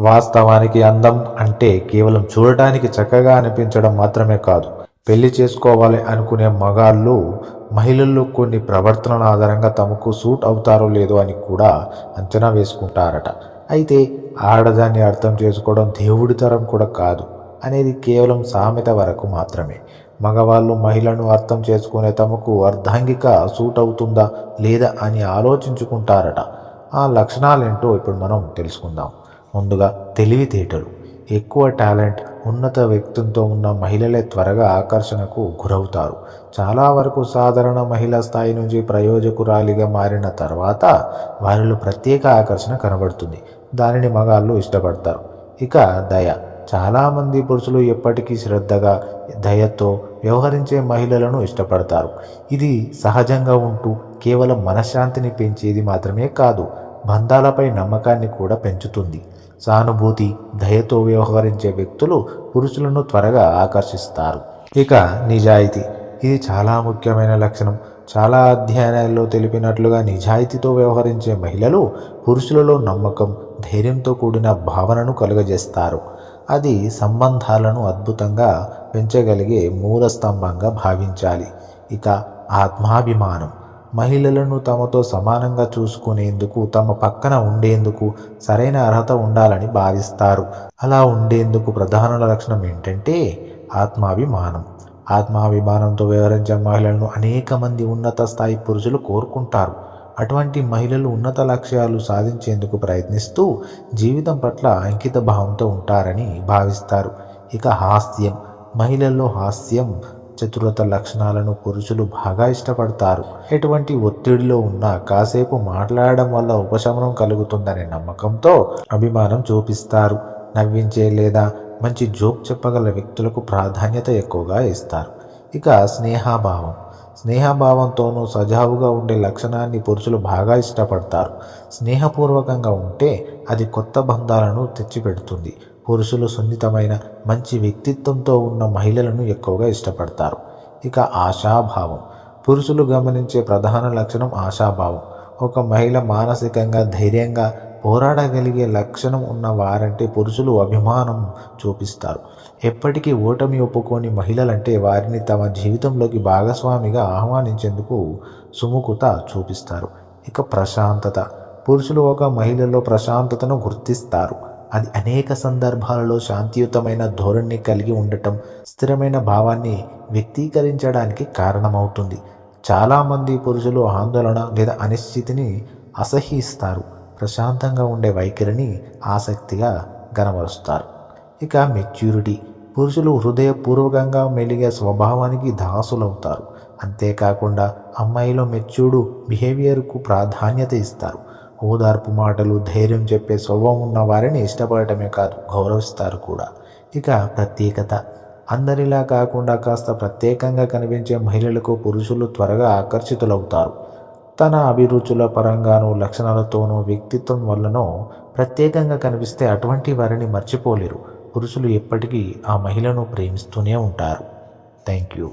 వాస్తవానికి అందం అంటే కేవలం చూడటానికి చక్కగా అనిపించడం మాత్రమే కాదు. పెళ్ళి చేసుకోవాలి అనుకునే మగాళ్ళు మహిళల్లో కొన్ని ప్రవర్తనల ఆధారంగా తమకు సూట్ అవుతారో లేదో అని కూడా అంచనా వేసుకుంటారట. అయితే ఆడదాన్ని అర్థం చేసుకోవడం దేవుడి తరం కూడా కాదు. అనేది కేవలం సామెత వరకు మాత్రమే. మగవాళ్ళు మహిళను అర్థం చేసుకునే తమకు అర్ధాంగిక సూట్ అవుతుందా లేదా అని ఆలోచించుకుంటారట. ఆ లక్షణాలేంటో ఇప్పుడు మనం తెలుసుకుందాం. ముందుగా తెలివితేటలు. ఎక్కువ టాలెంట్ ఉన్నత వ్యక్తులతో ఉన్న మహిళలే త్వరగా ఆకర్షణకు గురవుతారు. చాలా వరకు సాధారణ మహిళా స్థాయి నుంచి ప్రయోజకురాలిగా మారిన తర్వాత వారిలో ప్రత్యేక ఆకర్షణ కనబడుతుంది. దానిని మగాళ్ళు ఇష్టపడతారు. ఇక దయ. చాలామంది పురుషులు ఎప్పటికీ శ్రద్ధగా దయతో వ్యవహరించే మహిళలను ఇష్టపడతారు. ఇది సహజంగా ఉంటూ కేవలం మనశ్శాంతిని పెంచేది మాత్రమే కాదు బంధాలపై నమ్మకాన్ని కూడా పెంచుతుంది. సానుభూతి దయతో వ్యవహరించే వ్యక్తులు పురుషులను త్వరగా ఆకర్షిస్తారు. ఇక నిజాయితీ. ఇది చాలా ముఖ్యమైన లక్షణం. చాలా అధ్యయనాల్లో తెలిపినట్లుగా నిజాయితీతో వ్యవహరించే మహిళలు పురుషులలో నమ్మకం ధైర్యంతో కూడిన భావనను కలుగజేస్తారు. అది సంబంధాలను అద్భుతంగా పెంచగలిగే మూల స్తంభంగా భావించాలి. ఇక ఆత్మాభిమానం. మహిళలను తమతో సమానంగా చూసుకునేందుకు తమ పక్కన ఉండేందుకు సరైన అర్హత ఉండాలని భావిస్తారు. అలా ఉండేందుకు ప్రధాన లక్షణం ఏంటంటే ఆత్మాభిమానం. ఆత్మాభిమానంతో వ్యవహరించే మహిళలను అనేక మంది ఉన్నత స్థాయి పురుషులు కోరుకుంటారు. అటువంటి మహిళలు ఉన్నత లక్ష్యాలు సాధించేందుకు ప్రయత్నిస్తూ జీవితం పట్ల అంకిత భావంతో ఉంటారని భావిస్తారు. ఇక హాస్యం. మహిళల్లో హాస్యం చతురత లక్షణాలను పురుషులు బాగా ఇష్టపడతారు. ఎటువంటి ఒత్తిడిలో ఉన్నా కాసేపు మాట్లాడడం వల్ల ఉపశమనం కలుగుతుందనే నమ్మకంతో అభిమానం చూపిస్తారు. నవ్వించే లేదా మంచి జోక్ చెప్పగల వ్యక్తులకు ప్రాధాన్యత ఎక్కువగా ఇస్తారు. ఇక స్నేహాభావం. స్నేహభావంతోనూ సజావుగా ఉండే లక్షణాన్ని పురుషులు బాగా ఇష్టపడతారు. స్నేహపూర్వకంగా ఉంటే అది కొత్త బంధాలను తెచ్చిపెడుతుంది. పురుషులు సున్నితమైన మంచి వ్యక్తిత్వంతో ఉన్న మహిళలను ఎక్కువగా ఇష్టపడతారు. ఇక ఆశాభావం. పురుషులు గమనించే ప్రధాన లక్షణం ఆశాభావం. ఒక మహిళ మానసికంగా ధైర్యంగా పోరాడగలిగే లక్షణం ఉన్న వారంటే పురుషులు అభిమానం చూపిస్తారు. ఎప్పటికీ ఓటమి ఒప్పుకోని మహిళలంటే వారిని తమ జీవితంలోకి భాగస్వామిగా ఆహ్వానించేందుకు సుముఖత చూపిస్తారు. ఇక ప్రశాంతత. పురుషులు ఒక మహిళలో ప్రశాంతతను గుర్తిస్తారు. అది అనేక సందర్భాలలో శాంతియుతమైన ధోరణి కలిగి ఉండటం స్థిరమైన భావాన్ని వ్యక్తీకరించడానికి కారణమవుతుంది. చాలామంది పురుషులు ఆందోళన లేదా అనిశ్చితిని అసహిస్తారు ప్రశాంతంగా ఉండే వైఖరిని ఆసక్తిగా గనపరుస్తారు ఇక మెచ్యూరిటీ. పురుషులు హృదయపూర్వకంగా మెలిగే స్వభావానికి దాసులవుతారు. అంతేకాకుండా అమ్మాయిలో మెచ్యూర్డు బిహేవియర్కు ప్రాధాన్యత ఇస్తారు. ఓదార్పు మాటలు ధైర్యం చెప్పే స్వభావం ఉన్న వారిని ఇష్టపడటమే కాదు గౌరవిస్తారు కూడా. ఇక ప్రత్యేకత. అందరిలా కాకుండా కాస్త ప్రత్యేకంగా కనిపించే మహిళలకు పురుషులు త్వరగా ఆకర్షితులవుతారు. తన అభిరుచుల పరంగానూ లక్షణాలతోనూ వ్యక్తిత్వం వల్లనో ప్రత్యేకంగా కనిపిస్తే అటువంటి వారిని మర్చిపోలేరు. పురుషులు ఎప్పటికీ ఆ మహిళను ప్రేమిస్తూనే ఉంటారు. Thank you.